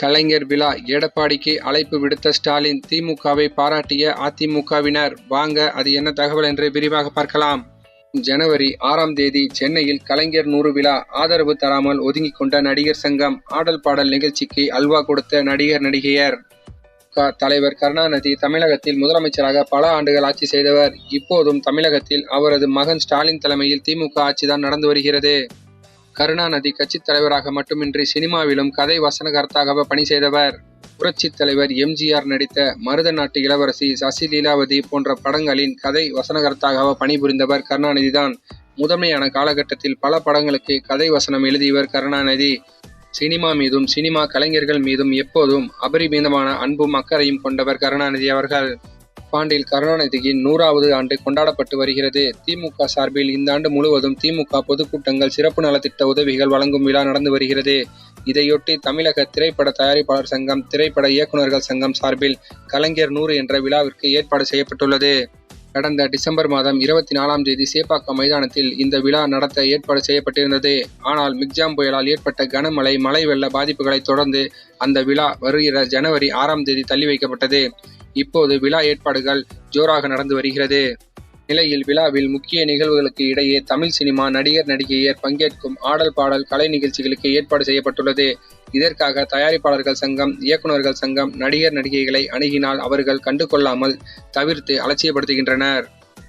கலைஞர் விழா எடப்பாடிக்கு அழைப்பு விடுத்த ஸ்டாலின் திமுகவை பாராட்டிய அதிமுகவினர் வாங்க அது என்ன தகவல் என்று விரிவாக பார்க்கலாம். ஜனவரி ஆறாம் தேதி சென்னையில் கலைஞர் நூறு விழா ஆதரவு தராமல் ஒதுங்கிக் கொண்ட நடிகர் சங்கம் ஆடல் பாடல் நிகழ்ச்சிக்கு அல்வா கொடுத்த நடிகர் நடிகையர். க தலைவர் கருணாநிதி தமிழகத்தில் முதலமைச்சராக பல ஆண்டுகள் ஆட்சி செய்தவர். இப்போதும் தமிழகத்தில் அவரது மகன் ஸ்டாலின் தலைமையில் திமுக ஆட்சிதான் நடந்து வருகிறது. கருணாநிதி கட்சித் தலைவராக மட்டுமின்றி சினிமாவிலும் கதை வசனகர்த்தாக பணி செய்தவர். புரட்சித் தலைவர் எம்ஜிஆர் நடித்த மருத நாட்டு இளவரசி சசி லீலாவதி போன்ற படங்களின் கதை வசனகர்த்தாக பணிபுரிந்தவர் கருணாநிதிதான் முதன்மையான காலகட்டத்தில் பல படங்களுக்கு கதை வசனம் எழுதியவர் கருணாநிதி. சினிமா மீதும் சினிமா கலைஞர்கள் மீதும் எப்போதும் அபரிமிதமான அன்பும் அக்கறையும் கொண்டவர் கருணாநிதி அவர்கள். பாண்டில் கருணாநிதியின் நூறாவது ஆண்டு கொண்டாடப்பட்டு வருகிறது. திமுக சார்பில் இந்த ஆண்டு முழுவதும் திமுக பொதுக்கூட்டங்கள் சிறப்பு நலத்திட்ட உதவிகள் வழங்கும் விழா நடந்து வருகிறது. இதையொட்டி தமிழக திரைப்பட தயாரிப்பாளர் சங்கம் திரைப்பட இயக்குநர்கள் சங்கம் சார்பில் கலைஞர் நூறு என்ற விழாவிற்கு ஏற்பாடு செய்யப்பட்டுள்ளது. கடந்த டிசம்பர் மாதம் இருபத்தி நாலாம் தேதி சேப்பாக்கம் மைதானத்தில் இந்த விழா நடத்த ஏற்பாடு செய்யப்பட்டிருந்தது. ஆனால் மிக்ஜாம் புயலால் ஏற்பட்ட கனமழை மழை வெள்ள பாதிப்புகளை தொடர்ந்து அந்த விழா வருகிற ஜனவரி ஆறாம் தேதி தள்ளி வைக்கப்பட்டது. இப்போது விழா ஏற்பாடுகள் ஜோராக நடந்து வருகிறது. நிலையில் விழாவில் முக்கிய நிகழ்வுகளுக்கு இடையே தமிழ் சினிமா நடிகர் நடிகையர் பங்கேற்கும் ஆடல் பாடல் கலை நிகழ்ச்சிகளுக்கு ஏற்பாடு செய்யப்பட்டுள்ளது. இதற்காக தயாரிப்பாளர்கள் சங்கம் இயக்குநர்கள் சங்கம் நடிகர் நடிகைகளை அணுகினால் அவர்கள் கண்டுகொள்ளாமல் தவிர்த்து அலட்சியப்படுத்துகின்றனர்.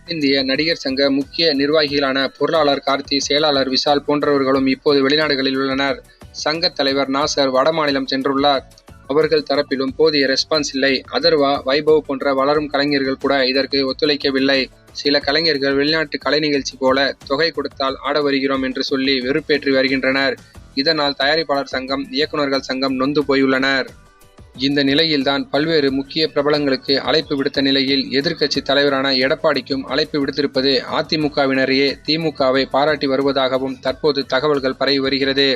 இந்திய நடிகர் சங்க முக்கிய நிர்வாகிகளான பொருளாளர் கார்த்தி செயலாளர் விஷால் போன்றவர்களும் இப்போது வெளிநாடுகளில் உள்ளனர். சங்க தலைவர் நாசர் வடமாநிலம் சென்றுள்ளார். அவர்கள் தரப்பிலும் போதிய ரெஸ்பான்ஸ் இல்லை. அதர்வா வைபவ் போன்ற வளரும் கலைஞர்கள் கூட இதற்கு ஒத்துழைக்கவில்லை. சில கலைஞர்கள் வெளிநாட்டு கலை நிகழ்ச்சி போல தொகை கொடுத்தால் ஆட வருகிறோம் என்று சொல்லி வெறுப்பேற்றி வருகின்றனர். இதனால் தயாரிப்பாளர் சங்கம் இயக்குநர்கள் சங்கம் நொந்து போயுள்ளனர். இந்த நிலையில்தான் பல்வேறு முக்கிய பிரபலங்களுக்கு அழைப்பு விடுத்த நிலையில் எதிர்க்கட்சி தலைவரான எடப்பாடிக்கும் அழைப்பு விடுத்திருப்பது அதிமுகவினரையே திமுகவை பாராட்டி வருவதாகவும் தற்போது தகவல்கள் பரவி வருகிறது.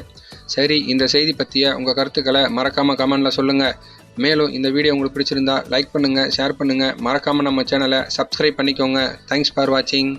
சரி இந்த செய்தி பற்றிய உங்கள் கருத்துக்களை மறக்காமல் கமெண்டில் சொல்லுங்கள் மேலும் இந்த வீடியோ உங்களுக்கு பிடிச்சிருந்தா லைக் பண்ணுங்கள் ஷேர் பண்ணுங்கள் மறக்காமல் நம்ம சேனலை சப்ஸ்கிரைப் பண்ணிக்கோங்க. தேங்க்ஸ் ஃபார் வாட்சிங்